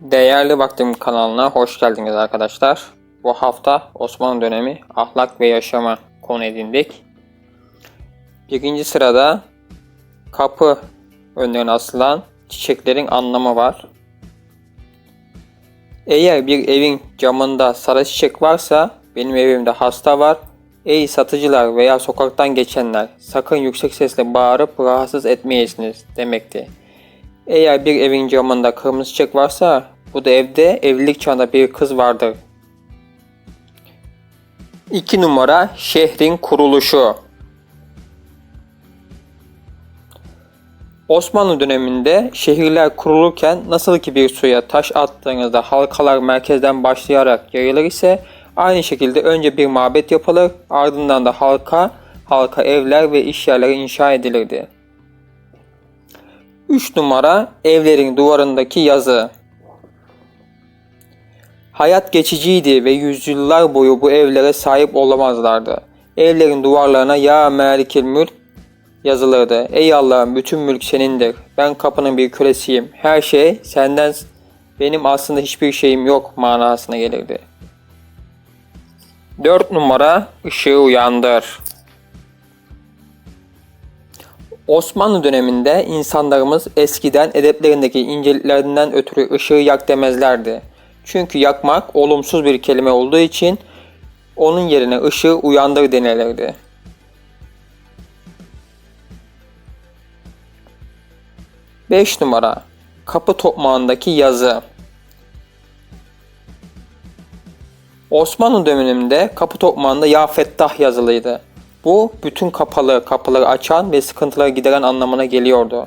Değerli Vaktim kanalına hoş geldiniz arkadaşlar. Bu hafta Osmanlı dönemi ahlak ve yaşama konu edindik. Birinci sırada kapı önlerine asılan çiçeklerin anlamı var. Eğer bir evin camında sarı çiçek varsa benim evimde hasta var. Ey satıcılar veya sokaktan geçenler sakın yüksek sesle bağırıp rahatsız etmeyesiniz demekti. Eğer bir evin camında kırmızı çiçek varsa bu da evde evlilik çağında bir kız vardır. 2 numara şehrin kuruluşu. Osmanlı döneminde şehirler kurulurken nasıl ki bir suya taş attığınızda halkalar merkezden başlayarak yayılır ise aynı şekilde önce bir mabet yapılır ardından da halka halka evler ve iş yerleri inşa edilirdi. 3 numara evlerin duvarındaki yazı. Hayat geçiciydi ve yüzyıllar boyu bu evlere sahip olamazlardı. Evlerin duvarlarına ya melikil mülk yazılırdı. Ey Allah'ım bütün mülk senindir. Ben kapının bir kölesiyim. Her şey senden benim aslında hiçbir şeyim yok manasına gelirdi. 4 numara ışığı uyandır. Osmanlı döneminde insanlarımız eskiden edeplerindeki inceliklerinden ötürü ışığı yak demezlerdi. Çünkü yakmak olumsuz bir kelime olduğu için onun yerine ışığı uyandır denilirdi. Beş numara Kapı tokmağındaki yazı Osmanlı döneminde kapı tokmağında Ya Fettah yazılıydı. Bu bütün kapalı kapıları açan ve sıkıntıları gideren anlamına geliyordu.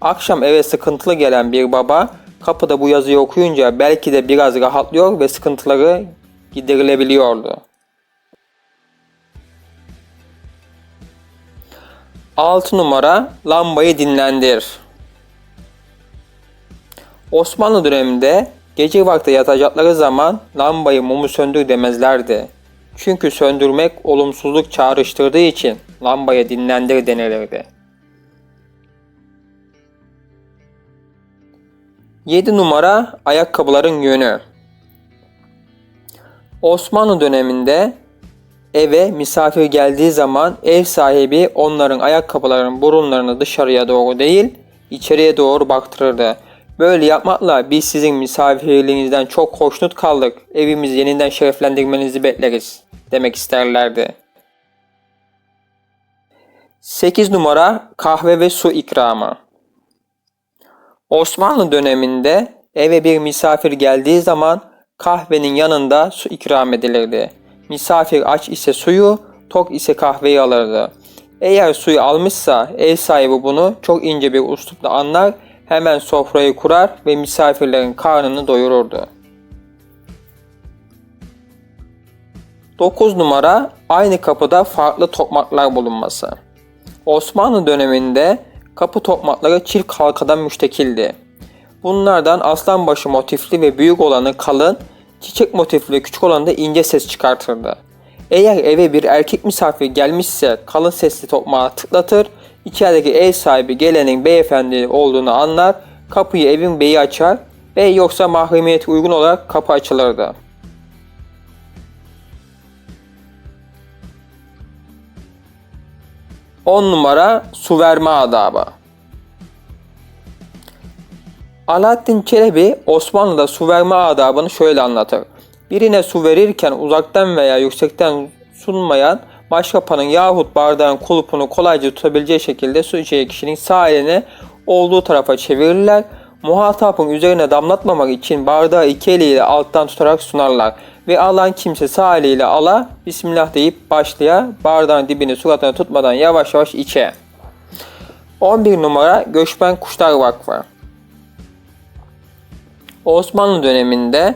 Akşam eve sıkıntılı gelen bir baba kapıda bu yazıyı okuyunca belki de biraz rahatlıyor ve sıkıntıları giderilebiliyordu. 6 numara lambayı dinlendir. Osmanlı döneminde gece vakti yatacakları zaman lambayı mumu söndür demezlerdi. Çünkü söndürmek olumsuzluk çağrıştırdığı için lambaya dinlendir denilirdi. 7 numara ayakkabıların yönü. Osmanlı döneminde eve misafir geldiği zaman ev sahibi onların ayakkabılarının burunlarını dışarıya doğru değil, içeriye doğru baktırırdı. Böyle yapmakla biz sizin misafirliğinizden çok hoşnut kaldık. Evimizi yeniden şereflendirmenizi bekleriz demek isterlerdi. 8 numara kahve ve su ikramı. Osmanlı döneminde eve bir misafir geldiği zaman kahvenin yanında su ikram edilirdi. Misafir aç ise suyu, tok ise kahveyi alırdı. Eğer suyu almışsa ev sahibi bunu çok ince bir uslupla anlar, hemen sofrayı kurar ve misafirlerin karnını doyururdu. 9 numara aynı kapıda farklı tokmaklar bulunması. Osmanlı döneminde kapı tokmakları çift halkadan müştekildi. Bunlardan aslanbaşı motifli ve büyük olanı kalın, çiçek motifli küçük olanı da ince ses çıkartırdı. Eğer eve bir erkek misafir gelmişse kalın sesli tokmağı tıklatır, içerideki ev sahibi gelenin beyefendi olduğunu anlar, kapıyı evin beyi açar ve yoksa mahremiyete uygun olarak kapı açılırdı. On numara su verme adabı. Alaaddin Çelebi Osmanlı'da su verme adabını şöyle anlatır. Birine su verirken uzaktan veya yüksekten sunmayan maşrapanın yahut bardağın kulpunu kolayca tutabileceği şekilde su içeceği kişinin sağ elini olduğu tarafa çevirirler. Muhatapın üzerine damlatmamak için bardağı iki eliyle alttan tutarak sunarlar. Ve alan kimse sağ eliyle ala Bismillah deyip başlaya bardağın dibini suratına tutmadan yavaş yavaş içe. 11 numara Göçmen Kuşlar Vakfı. Osmanlı döneminde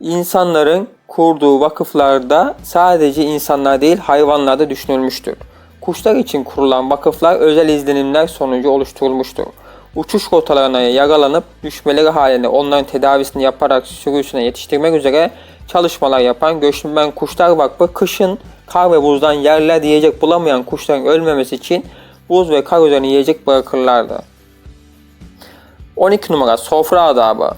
insanların kurduğu vakıflarda sadece insanlar değil hayvanlar da düşünülmüştür. Kuşlar için kurulan vakıflar özel izlenimler sonucu oluşturulmuştur. Uçuş rotalarına yaralanıp düşmeleri halinde onların tedavisini yaparak sürüsüne yetiştirmek üzere çalışmalar yapan Göçmen Kuşlar Vakfı kışın kar ve buzdan yerler yiyecek bulamayan kuşların ölmemesi için buz ve kar üzerine yiyecek bırakırlardı. 12 numara sofra adabı.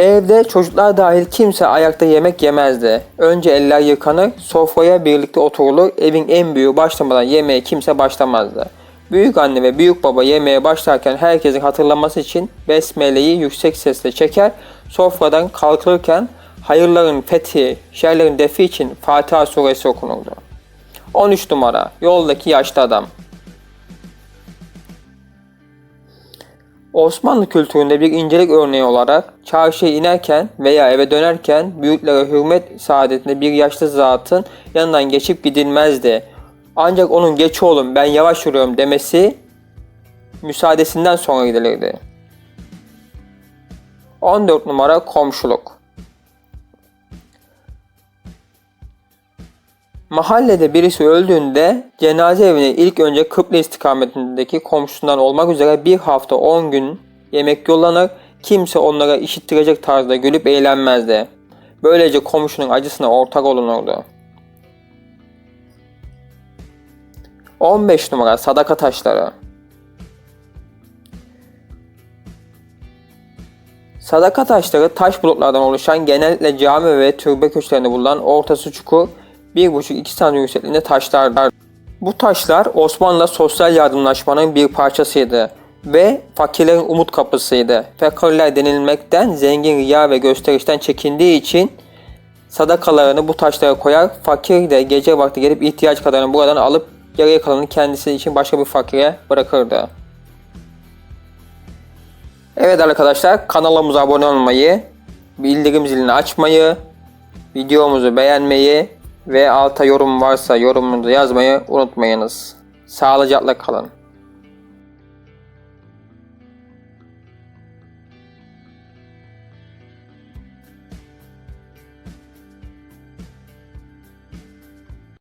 Evde çocuklar dahil kimse ayakta yemek yemezdi. Önce eller yıkanır, sofraya birlikte oturulur, evin en büyüğü başlamadan yemeğe kimse başlamazdı. Büyük anne ve büyük baba yemeğe başlarken herkesin hatırlaması için besmeleyi yüksek sesle çeker, sofradan kalkılırken hayırların fethi, şerlerin defi için Fatiha suresi okunurdu. 13 numara Yoldaki Yaşlı Adam Osmanlı kültüründe bir incelik örneği olarak çarşıya inerken veya eve dönerken büyüklere hürmet saadetinde bir yaşlı zatın yanından geçip gidilmezdi. Ancak onun geç oğlum ben yavaş yürüyorum demesi müsaadesinden sonra gidilirdi. 14 numara komşuluk. Mahallede birisi öldüğünde cenaze evine ilk önce Kıble istikametindeki komşusundan olmak üzere bir hafta 10 gün yemek yollanır, kimse onlara işittirecek tarzda gülüp eğlenmezdi. Böylece komşunun acısına ortak olunurdu. 15 numara sadaka taşları. Sadaka taşları taş bulutlardan oluşan genellikle cami ve türbe köşelerinde bulunan ortası çukur 1,5-2 santim yüksekliğinde taşlardır. Bu taşlar Osmanlı sosyal yardımlaşmanın bir parçasıydı ve fakirlerin umut kapısıydı. Fakirler denilmekten zengin riya ve gösterişten çekindiği için sadakalarını bu taşlara koyar, fakir de gece vakti gelip ihtiyaç kadarını buradan alıp geriye kalanını kendisi için başka bir fakire bırakırdı. Evet arkadaşlar kanalımıza abone olmayı, bildirim zilini açmayı, videomuzu beğenmeyi ve alta yorum varsa yorumunuzu yazmayı unutmayınız. Sağlıcakla kalın.